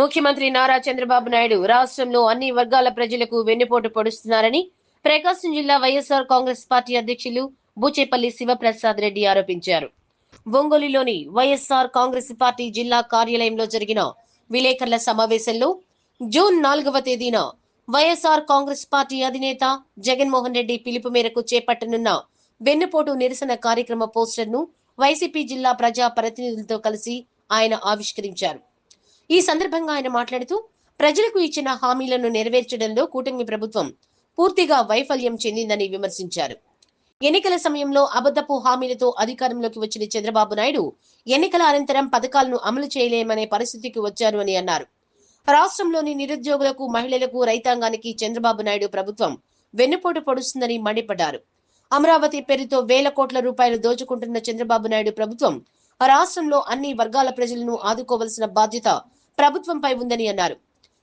ముఖ్యమంత్రి నారా చంద్రబాబు నాయుడు రాష్ట్రంలో అన్ని వర్గాల ప్రజలకు వెన్నుపోటు పొడుస్తున్నారని ప్రకాశం జిల్లా వైఎస్ఆర్ కాంగ్రెస్ పార్టీ అధ్యక్షులు బూచేపల్లి శివప్రసాద్ రెడ్డి ఆరోపించారు. ఒంగోలులోని వైఎస్ఆర్ కాంగ్రెస్ పార్టీ జిల్లా కార్యాలయంలో జరిగిన విలేకరుల సమావేశంలో జూన్ నాలుగవ తేదీన వైఎస్ఆర్ కాంగ్రెస్ పార్టీ అధినేత జగన్మోహన్ రెడ్డి పిలుపు మేరకు చేపట్టనున్న వెన్నుపోటు నిరసన కార్యక్రమ పోస్టర్ను వైసీపీ జిల్లా ప్రజా ప్రతినిధులతో కలిసి ఆయన ఆవిష్కరించారు. ఈ సందర్భంగా ఆయన మాట్లాడుతూ ప్రజలకు ఇచ్చిన హామీలను నెరవేర్చడంలో కూటమి ప్రభుత్వం పూర్తిగా వైఫల్యం చెందిందని విమర్శించారు. ఎన్నికల సమయంలో అబద్ధపు హామీలతో అధికారంలోకి వచ్చిన చంద్రబాబు నాయుడు ఎన్నికల అనంతరం పథకాలను అమలు చేయలేమనే పరిస్థితికి వచ్చారు అని అన్నారు. రాష్ట్రంలోని నిరుద్యోగులకు మహిళలకు రైతాంగానికి చంద్రబాబు నాయుడు ప్రభుత్వం వెన్నుపోటు పొడుస్తుందని మండిపడ్డారు. అమరావతి పేరుతో వేల కోట్ల రూపాయలు దోచుకుంటున్న చంద్రబాబు నాయుడు ప్రభుత్వం రాష్ట్రంలో అన్ని వర్గాల ప్రజలను ఆదుకోవలసిన బాధ్యత ప్రభుత్వంపై ఉందని అన్నారు.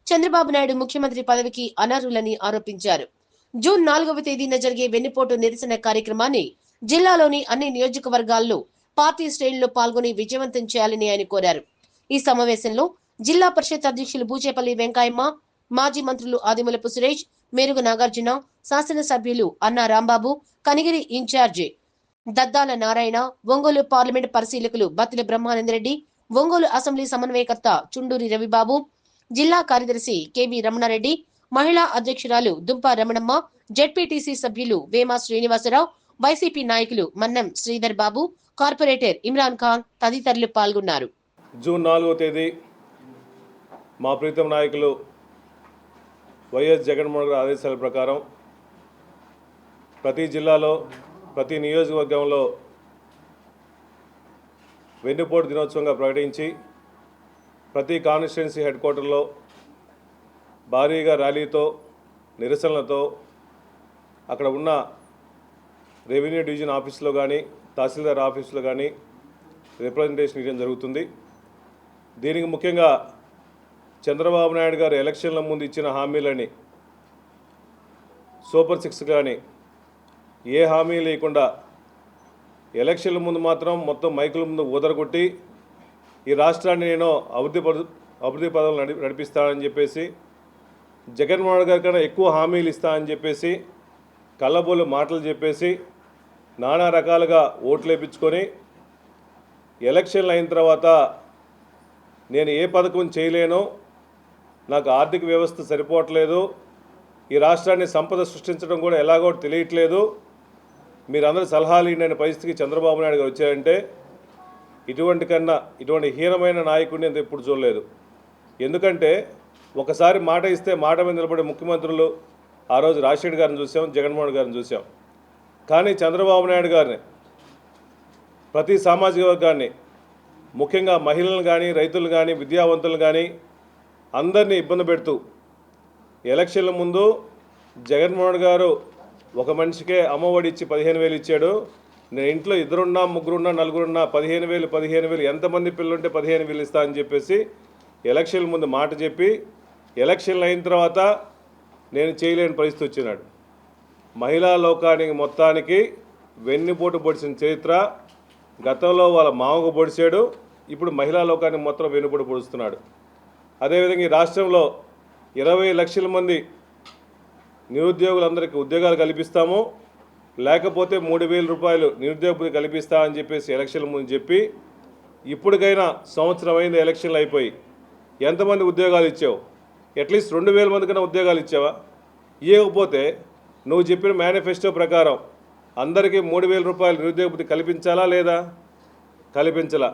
చంద్రబాబు నాయుడు ముఖ్యమంత్రి పదవికి అనర్హులని ఆరోపించారు. జూన్ నాలుగవ తేదీన జరిగే వెన్నుపోటు నిరసన కార్యక్రమాన్ని జిల్లాలోని అన్ని నియోజకవర్గాల్లో పార్టీ శ్రేణుల్లో పాల్గొని విజయవంతం చేయాలని ఆయన కోరారు. ఈ సమావేశంలో జిల్లా పరిషత్ అధ్యక్షులు బూచేపల్లి వెంకాయమ్మ మాజీ మంత్రులు ఆదిమూలపు సురేష్ మేరుగు నాగార్జున శాసనసభ్యులు అన్నా రాంబాబు కనిగిరి ఇన్ఛార్జి దద్దాల నారాయణ ఒంగోలు పార్లమెంట్ పరిశీలకులు బత్తిల బ్రహ్మానందరెడ్డి ఒంగోలు అసెంబ్లీ సమన్వయకర్త చుండూరి రవిబాబు జిల్లా కార్యదర్శి కెవి రమణారెడ్డి మహిళా అధ్యక్షురాలు దుంప రమణమ్మ జెడ్పీటీసీ సభ్యులు వేమ శ్రీనివాసరావు వైసీపీ నాయకులు మన్నం శ్రీధర్ బాబు కార్పొరేటర్ ఇమ్రాన్ ఖాన్ తదితరులు పాల్గొన్నారు. జూన్ నాలుగో తేదీ మా ప్రీతం నాయకులు వైఎస్ జగన్మోహన్ గారి ఆదేశాల ప్రకారం ప్రతి జిల్లాలో ప్రతి నియోజకవర్గంలో వెన్నుపోటు దినోత్సవంగా ప్రకటించి ప్రతి కాన్స్టిట్యున్సీ హెడ్ క్వార్టర్లో భారీగా ర్యాలీతో నిరసనలతో అక్కడ ఉన్న రెవెన్యూ డివిజన్ ఆఫీస్లో కానీ తహసీల్దార్ ఆఫీస్లో కానీ రిప్రజెంటేషన్ ఇవ్వడం జరుగుతుంది. దీనికి ముఖ్యంగా చంద్రబాబు నాయుడు గారు ఎలక్షన్ల ముందు ఇచ్చిన హామీలని సూపర్ సిక్స్ కానీ ఏ హామీ లేకుండా ఎలక్షన్ల ముందు మాత్రం మొత్తం మైకుల ముందు ఊదరగొట్టి ఈ రాష్ట్రాన్ని నేను అభివృద్ధి పద అభివృద్ధి పదవులు నడి నడిపిస్తానని చెప్పేసి జగన్మోహన్ గారి కన్నా ఎక్కువ హామీలు ఇస్తానని చెప్పేసి కళ్ళబోలు మాటలు చెప్పేసి నానా రకాలుగా ఓట్లు వేయించుకొని ఎలక్షన్లు అయిన తర్వాత నేను ఏ పథకం చేయలేను నాకు ఆర్థిక వ్యవస్థ సరిపోవట్లేదు ఈ రాష్ట్రాన్ని సంపద సృష్టించడం కూడా ఎలాగో తెలియట్లేదు మీరందరూ సలహాలు ఇవ్వండి పరిస్థితికి చంద్రబాబు నాయుడు గారు వచ్చారంటే ఇటువంటి కన్నా ఇటువంటి హీనమైన నాయకుడిని అంత ఎప్పుడు చూడలేదు? ఎందుకంటే ఒకసారి మాట ఇస్తే మాట మీద నిలబడే ముఖ్యమంత్రులు ఆ రోజు రాజశేఖర్ గారిని చూసాం జగన్మోహన్ గారిని చూసాం. కానీ చంద్రబాబు నాయుడు గారిని ప్రతి సామాజిక వర్గాన్ని ముఖ్యంగా మహిళలను కానీ రైతులు కానీ విద్యావంతులు కానీ అందరినీ ఇబ్బంది పెడుతూ ఎలక్షన్ల ముందు జగన్మోహన్ గారు ఒక మనిషికే అమ్మఒడి ఇచ్చి పదిహేను వేలు ఇచ్చాడు. నేను ఇంట్లో ఇద్దరున్నా ముగ్గురున్నా నలుగురున్నా పదిహేను వేలు పదిహేను వేలు ఎంతమంది పిల్లలుంటే పదిహేను వేలు ఇస్తా అని చెప్పేసి ఎలక్షన్ ముందు మాట చెప్పి ఎలక్షన్లు అయిన తర్వాత నేను చేయలేని పరిస్థితి వచ్చినాడు. మహిళా లోకానికి మొత్తానికి వెన్నుపోటు పొడిచిన చరిత్ర గతంలో వాళ్ళ మామకు పొడిచాడు ఇప్పుడు మహిళా లోకానికి మొత్తం వెన్నుపోటు పొడుస్తున్నాడు. అదేవిధంగా ఈ రాష్ట్రంలో ఇరవై లక్షల మంది నిరుద్యోగులందరికీ ఉద్యోగాలు కల్పిస్తాము. లేకపోతే మూడు వేల రూపాయలు నిరుద్యోగ కల్పిస్తామని కల్పిస్తా అని చెప్పేసి ఎలక్షన్ ముందు చెప్పి ఇప్పటికైనా సంవత్సరం అయింది ఎలక్షన్లు అయిపోయి ఎంతమంది ఉద్యోగాలు ఇచ్చావు? అట్లీస్ట్ రెండు వేల మంది కన్నా ఉద్యోగాలు ఇచ్చావా? ఇవ్వకపోతే నువ్వు చెప్పిన మేనిఫెస్టో ప్రకారం అందరికీ మూడు వేల రూపాయలు నిరుద్యోగపతి కల్పించాలా లేదా? కల్పించలా.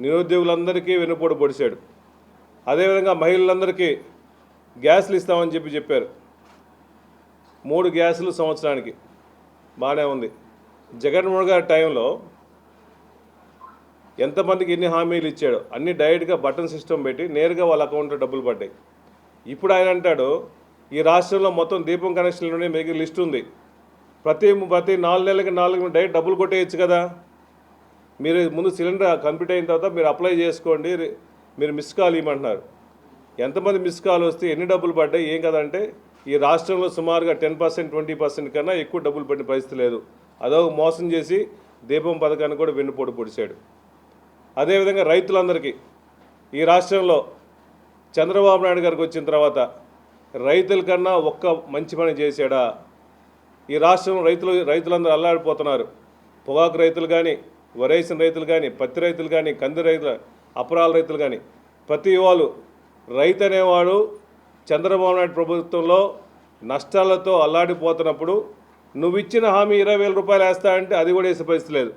నిరుద్యోగులందరికీ వెనుపోటు పొడిచాడు. అదేవిధంగా మహిళలందరికీ గ్యాస్లు ఇస్తామని చెప్పి చెప్పారు. మూడు గ్యాసులు సంవత్సరానికి. బాగానే ఉంది. జగన్మోహన్ గారి టైంలో ఎంతమందికి ఎన్ని హామీలు ఇచ్చాడో అన్ని డైరెక్ట్గా బటన్ సిస్టమ్ పెట్టి నేరుగా వాళ్ళ అకౌంట్లో డబ్బులు పడ్డాయి. ఇప్పుడు ఆయన అంటాడు ఈ రాష్ట్రంలో మొత్తం దీపం కనెక్షన్లోనే మీకు లిస్ట్ ఉంది. ప్రతి ప్రతి నాలుగు నెలలకి నాలుగు డైరెక్ట్ డబ్బులు కొట్టేయచ్చు కదా. మీరు ముందు సిలిండర్ కంప్లీట్ అయిన తర్వాత మీరు అప్లై చేసుకోండి మీరు మిస్ కాల్ ఇవ్వమంటున్నారు. ఎంతమంది మిస్ కాల్ వస్తే ఎన్ని డబ్బులు పడ్డాయి ఏం కదంటే ఈ రాష్ట్రంలో సుమారుగా టెన్ పర్సెంట్ ట్వంటీ పర్సెంట్ కన్నా ఎక్కువ డబ్బులు పడిన పరిస్థితి లేదు. అదొక మోసం చేసి దీపం పథకాన్ని కూడా వెన్నుపోటు పొడిచాడు. అదేవిధంగా రైతులందరికీ ఈ రాష్ట్రంలో చంద్రబాబు నాయుడు గారికి వచ్చిన తర్వాత రైతుల కన్నా ఒక్క మంచి పని చేశాడా? ఈ రాష్ట్రం రైతులు రైతులందరూ అల్లాడిపోతున్నారు. పొగాకు రైతులు కానీ వరేసిన రైతులు కానీ పత్తి రైతులు కానీ కంది రైతులు అపరాల రైతులు కానీ ప్రతి వాళ్ళు రైతు అనేవాడు చంద్రబాబు నాయుడు ప్రభుత్వంలో నష్టాలతో అల్లాడిపోతున్నప్పుడు నువ్వు ఇచ్చిన హామీ ఇరవై వేల రూపాయలు వేస్తా అంటే అది కూడా వేసే పరిస్థితి లేదు.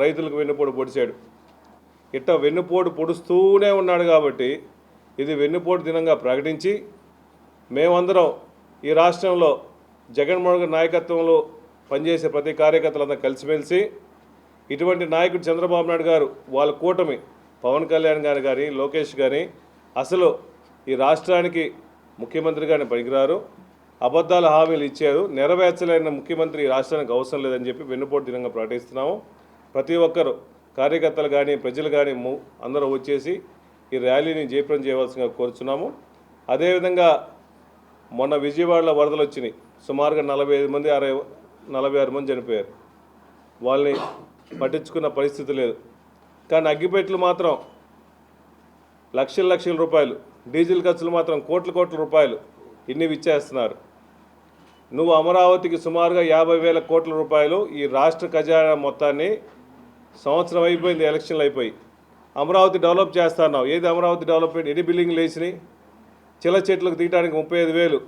రైతులకు వెన్నుపోటు పొడిచాడు. ఇట్ట వెన్నుపోటు పొడుస్తూనే ఉన్నాడు కాబట్టి ఇది వెన్నుపోటు దినంగా ప్రకటించి మేమందరం ఈ రాష్ట్రంలో జగన్మోహన్ గారి నాయకత్వంలో పనిచేసే ప్రతి కార్యకర్తలందరూ కలిసిమెలిసి ఇటువంటి నాయకుడు చంద్రబాబు నాయుడు గారు వాళ్ళ కూటమి పవన్ కళ్యాణ్ గారు కానీ లోకేష్ కానీ అసలు ఈ రాష్ట్రానికి ముఖ్యమంత్రి గారిని పనికిరారు. అబద్ధాల హామీలు ఇచ్చారు. నెరవేర్చలేని ముఖ్యమంత్రి ఈ రాష్ట్రానికి అవసరం లేదని చెప్పి వెన్నుపోటు దినంగా ప్రకటిస్తున్నాము. ప్రతి ఒక్కరు కార్యకర్తలు కానీ ప్రజలు కానీ అందరూ వచ్చేసి ఈ ర్యాలీని జయప్రం చేయవలసిందిగా కోరుచున్నాము. అదేవిధంగా మొన్న విజయవాడలో వరదలు వచ్చినాయి. సుమారుగా నలభై ఐదు మంది అరవై నలభై ఆరు మంది చనిపోయారు. వాళ్ళని పట్టించుకున్న పరిస్థితి లేదు. కానీ అగ్గిపెట్లు మాత్రం లక్షల లక్షల రూపాయలు డీజిల్ ఖర్చులు మాత్రం కోట్ల కోట్ల రూపాయలు. ఇన్ని ఇచ్చేస్తున్నారు నువ్వు అమరావతికి సుమారుగా యాభై వేల కోట్ల రూపాయలు ఈ రాష్ట్ర ఖజానా మొత్తాన్ని సంవత్సరం అయిపోయింది ఎలక్షన్లు అయిపోయి. అమరావతి డెవలప్ చేస్తున్నావు. ఏది అమరావతి డెవలప్మెంట్? ఎన్ని బిల్డింగ్లు వేసినాయి? చిల్ల చెట్లకు తీయడానికి ముప్పై ఐదు వేలు.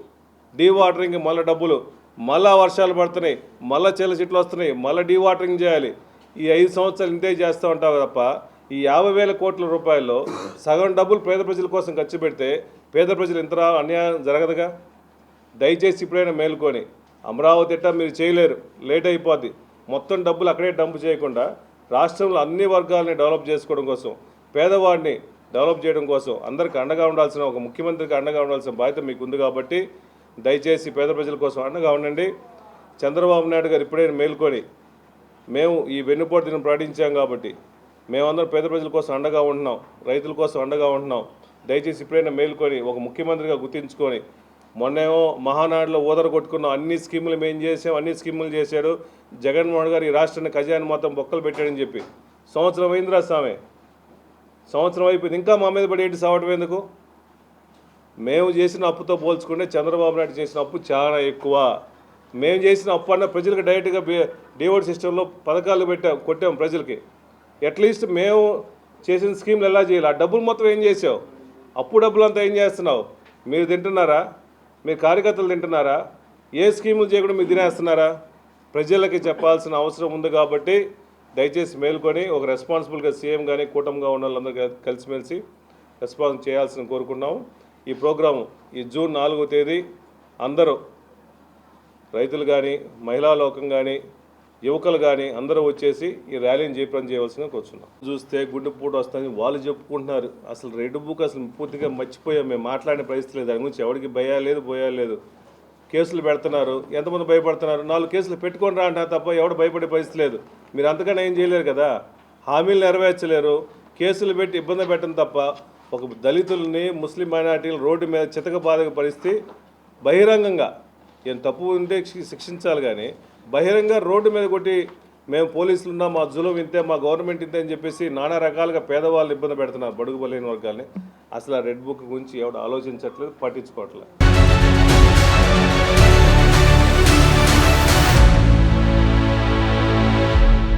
డీ వాటరింగ్ మళ్ళీ డబ్బులు. మళ్ళా వర్షాలు పడుతున్నాయి. మళ్ళీ చిల్ల చెట్లు వస్తున్నాయి. మళ్ళీ డీ వాటరింగ్ చేయాలి. ఈ ఐదు సంవత్సరాలు ఇంతే చేస్తూ ఉంటావు తప్ప ఈ యాభై వేల కోట్ల రూపాయల్లో సగం డబ్బులు పేద ప్రజల కోసం ఖర్చు పెడితే పేద ప్రజలు ఇంత అన్యాయం జరగదుగా? దయచేసి ఇప్పుడైనా మేలుకొని అమరావతి ఎట్టా మీరు చేయలేరు లేట్ అయిపోద్ది. మొత్తం డబ్బులు అక్కడే డంప్ చేయకుండా రాష్ట్రంలో అన్ని వర్గాలని డెవలప్ చేసుకోవడం కోసం పేదవాడిని డెవలప్ చేయడం కోసం అందరికి అండగా ఉండాల్సిన ఒక ముఖ్యమంత్రికి అండగా ఉండాల్సిన బాధ్యత మీకు ఉంది కాబట్టి దయచేసి పేద ప్రజల కోసం అండగా ఉండండి. చంద్రబాబు నాయుడు గారు ఇప్పుడైనా మేల్కొని మేము ఈ వెన్నుపోటు దినం ప్రకటించాం కాబట్టి మేమందరం పేద ప్రజల కోసం అండగా ఉంటున్నాం రైతుల కోసం అండగా ఉంటున్నాం. దయచేసి ఇప్పుడైనా మేల్కొని ఒక ముఖ్యమంత్రిగా గుర్తించుకొని మొన్నేమో మహానాడులో ఊదర కొట్టుకున్నాం అన్ని స్కీములు మేము చేసాం అన్ని స్కీములు చేశాడు. జగన్మోహన్ గారు ఈ రాష్ట్రాన్ని ఖజానా మొత్తం బొక్కలు పెట్టాడని చెప్పి. సంవత్సరం అయిందిరా స్వామి సంవత్సరం అయిపోయింది. ఇంకా మా మీద పడి ఏంటి సావటం ఎందుకు? మేము చేసిన అప్పుతో పోల్చుకుంటే చంద్రబాబు నాయుడు చేసిన అప్పు చాలా ఎక్కువ. మేము చేసిన అప్పు అన్న ప్రజలకు డైరెక్ట్గా డివోడ్ సిస్టంలో పథకాలు పెట్టాం కొట్టాం ప్రజలకి. అట్లీస్ట్ మేము చేసిన స్కీమ్లు ఎలా చేయాలి? ఆ డబ్బులు మొత్తం ఏం చేసావు? అప్పు డబ్బులు అంతా ఏం చేస్తున్నావు? మీరు తింటున్నారా? మీ కార్యకర్తలు తింటున్నారా? ఏ స్కీములు చేయకుండా మీరు తినేస్తున్నారా? ప్రజలకి చెప్పాల్సిన అవసరం ఉంది కాబట్టి దయచేసి మేల్కొని ఒక రెస్పాన్సిబుల్గా సీఎం కానీ కూటమిగా ఉన్న వాళ్ళందరూ కలిసిమెలిసి రెస్పాన్స్ చేయాల్సిన కోరుకున్నాము ఈ ప్రోగ్రాము ఈ జూన్ నాలుగో తేదీ అందరూ రైతులు కానీ మహిళా లోకం కానీ యువకులు కానీ అందరూ వచ్చేసి ఈ ర్యాలీని జయప్రదం చేయవలసిన కూర్చున్నాం. చూస్తే గుండెపూట వస్తుందని వాళ్ళు చెప్పుకుంటున్నారు. అసలు రెడ్ బుక్ అసలు పూర్తిగా మర్చిపోయాం మేము మాట్లాడిన పరిస్థితి లేదు. దాని గురించి ఎవరికి భయా లేదు పోయా లేదు. కేసులు పెడుతున్నారు ఎంతమంది భయపడుతున్నారు? నాలుగు కేసులు పెట్టుకొని రా అంటారు తప్ప ఎవడు భయపడే పరిస్థితి లేదు. మీరు అంతకన్నా ఏం చేయలేరు కదా? హామీలు నెరవేర్చలేరు. కేసులు పెట్టి ఇబ్బంది పెట్టడం తప్ప ఒక దళితుల్ని ముస్లిం మైనార్టీలు రోడ్డు మీద చితక బాధక పరిస్థితి బహిరంగంగా. ఏం తప్పు ఉంటే శిక్షించాలి కానీ బహిరంగ రోడ్డు మీద కొట్టి మేము పోలీసులు ఉన్నాం మా జులం ఇంతే మా గవర్నమెంట్ ఇంతే అని చెప్పేసి నానా రకాలుగా పేదవాళ్ళు ఇబ్బంది పెడుతున్నారు బడుగు బలైన వర్గాల్ని. అసలు ఆ రెడ్ బుక్ గురించి ఎవడు ఆలోచించట్లేదు పట్టించుకోవట్లేదు.